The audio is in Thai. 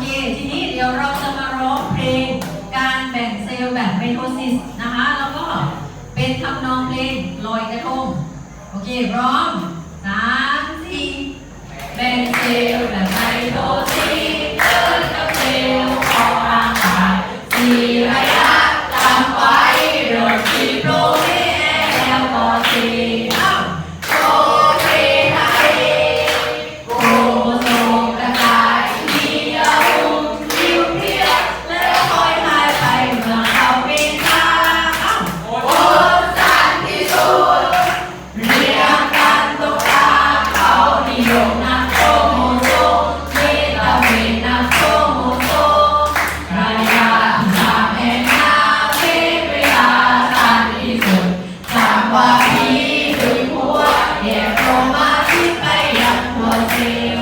เค ทีนี้เดี๋ยวเราจะมาร้องเพลงการแบ่งเซลล์แบบเมโทซิสนะคะ แล้วก็เป็นทำนองเพลงลอยกระทง โอเค พร้อมสามสี่แบ่งเซลล์แบบ Amen.